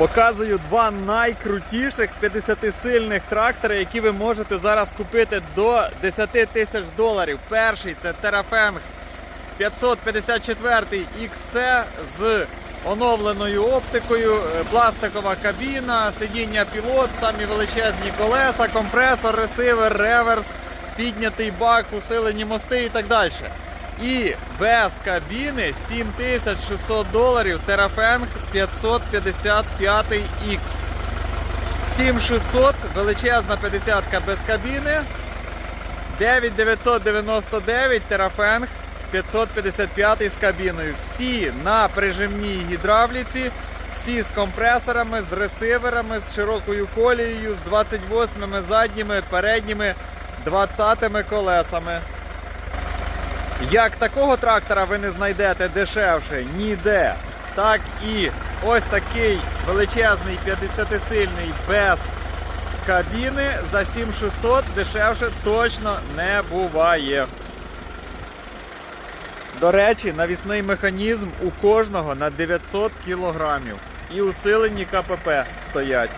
Показую два найкрутіших 50-сильних трактори, які ви можете зараз купити до 10 тисяч доларів. Перший це Terrafeng 554 XC з оновленою оптикою, е, пластикова кабіна, сидіння пілот, самі величезні колеса, компресор, ресивер, реверс, піднятий бак, усилені мости і так далі. І без кабіни 7600 доларів Terrafeng 555 X. 7600, величезна 50-ка без кабіни. 9999 Terrafeng 555 з кабіною. Всі на прижимній гідравліці, всі з компресорами, з ресиверами, з широкою колією, з 28 задніми, передніми, 20 колесами. Як такого трактора ви не знайдете дешевше ніде, так і ось такий величезний 50-сильний без кабіни за 7600 дешевше точно не буває. До речі, навісний механізм у кожного на 900 кг. І усилені КПП стоять.